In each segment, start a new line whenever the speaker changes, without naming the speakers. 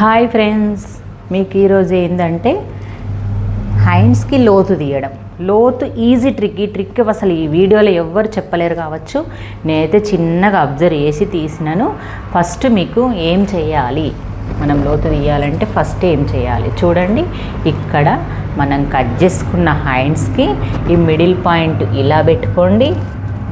Hi friends మీకు ఈరోజు ఏంటంటే హ్యాండ్స్కి లోతు తీయడం. లోతు ఈజీ ట్రిక్ ఈ ట్రిక్ అసలు ఈ వీడియోలో ఎవ్వరు చెప్పలేరు కావచ్చు. నేనైతే చిన్నగా అబ్జర్వ్ చేసి తీసినాను. ఫస్ట్ మీకు ఏం చేయాలి? మనం లోతు తీయాలంటే ఫస్ట్ ఏం చేయాలి? చూడండి ఇక్కడ మనం కట్ చేసుకున్న హ్యాండ్స్కి ఈ మిడిల్ పాయింట్ ఇలా పెట్టుకోండి.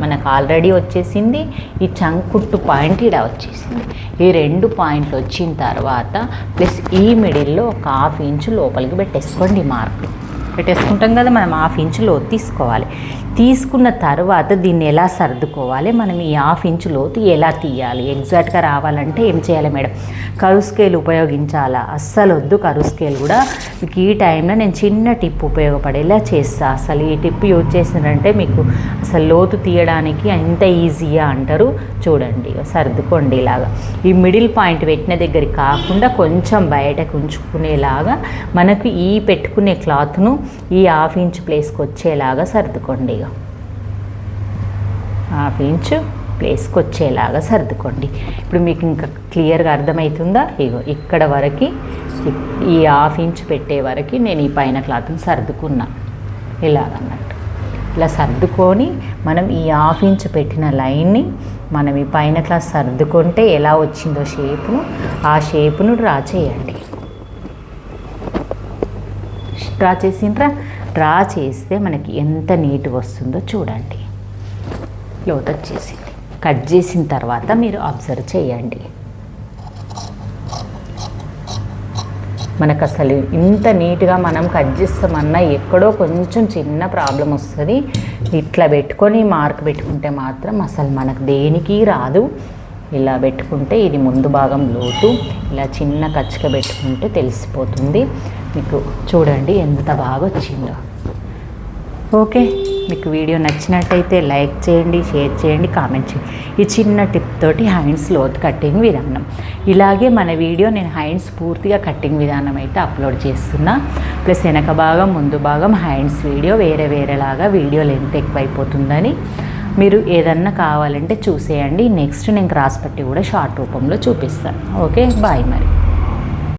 మనకు ఆల్రెడీ వచ్చేసింది. ఈ చంకుట్టు పాయింట్ ఇక్కడ వచ్చేసింది. ఈ రెండు పాయింట్లు వచ్చిన తర్వాత ప్లస్ ఈ మిడిల్లో ఒక హాఫ్ ఇంచు లోపలికి పెట్టేసుకోండి మార్క్. పెట్టేసుకుంటాం కదా మనం హాఫ్ ఇంచ్ లోతు తీసుకోవాలి. తీసుకున్న తర్వాత దీన్ని ఎలా సర్దుకోవాలి? మనం ఈ హాఫ్ ఇంచు లోతు ఎలా తీయాలి? ఎగ్జాక్ట్గా రావాలంటే ఏం చేయాలి మేడం? కరు స్కేల్ ఉపయోగించాలా? అస్సలు వద్దు కరు స్కేల్ కూడా. మీకు ఈ టైంలో నేను చిన్న టిప్ ఉపయోగపడేలా చేస్తా. అసలు ఈ టిప్ యూజ్ చేసినారంటే మీకు అసలు లోతు తీయడానికి ఎంత ఈజీయా అంటారు. చూడండి సర్దుకోండి ఇలాగా. ఈ మిడిల్ పాయింట్ పెట్టిన దగ్గర కాకుండా కొంచెం బయటకు ఉంచుకునేలాగా మనకు ఈ పెట్టుకునే క్లాత్ను ఈ హాఫ్ ఇంచ్ ప్లేస్కి వచ్చేలాగా సర్దుకోండి ఇక హాఫ్ ఇంచ్ ప్లేస్కి వచ్చేలాగా సర్దుకోండి. ఇప్పుడు మీకు ఇంకా క్లియర్గా అర్థమవుతుందా ఇగో ఇక్కడ వరకు ఈ హాఫ్ ఇంచ్ పెట్టే వరకు నేను ఈ పైన క్లాత్ని సర్దుకున్నా. ఇలాగన్నట్టు. ఇలా సర్దుకొని మనం ఈ హాఫ్ ఇంచ్ పెట్టిన లైన్ని మనం ఈ పైన క్లాత్ సర్దుకుంటే ఎలా వచ్చిందో షేప్ను ఆ షేప్ను డ్రా చేయండి. డ్రా చేసిండ్రా? డ్రా చేస్తే మనకి ఎంత నీట్గా వస్తుందో చూడండి. లోతు వచ్చేసింది కట్ చేసిన తర్వాత మీరు అబ్జర్వ్ చేయండి. మనకు అసలు ఇంత నీట్గా మనం కట్ చేస్తామన్నా ఎక్కడో కొంచెం చిన్న ప్రాబ్లం వస్తుంది. ఇట్లా పెట్టుకొని మార్క్ పెట్టుకుంటే మాత్రం అసలు మనకు దేనికి రాదు. ఇలా పెట్టుకుంటే ఇది ముందు భాగం లోతు ఇలా చిన్న కచ్చిక పెట్టుకుంటే తెలిసిపోతుంది. మీకు చూడండి ఎంత బాగా వచ్చిందో ఓకే మీకు వీడియో నచ్చినట్టయితే లైక్ చేయండి షేర్ చేయండి కామెంట్ చేయండి. ఈ చిన్న టిప్ తోటి హ్యాండ్స్ లోత్ కటింగ్ విధానం. ఇలాగే మన వీడియో నేను హ్యాండ్స్ పూర్తిగా కటింగ్ విధానం అయితే అప్లోడ్ చేస్తున్నా. ప్లస్ వెనక భాగం ముందు భాగం హ్యాండ్స్ వీడియో వేరే వేరేలాగా వీడియో లెంత్ ఎక్కువైపోతుందని మీరు ఏదన్నా కావాలంటే చూసేయండి. నెక్స్ట్ నేను క్రాస్ పట్టి కూడా షార్ట్ రూపంలో చూపిస్తాను. ఓకే బాయ్ మరి.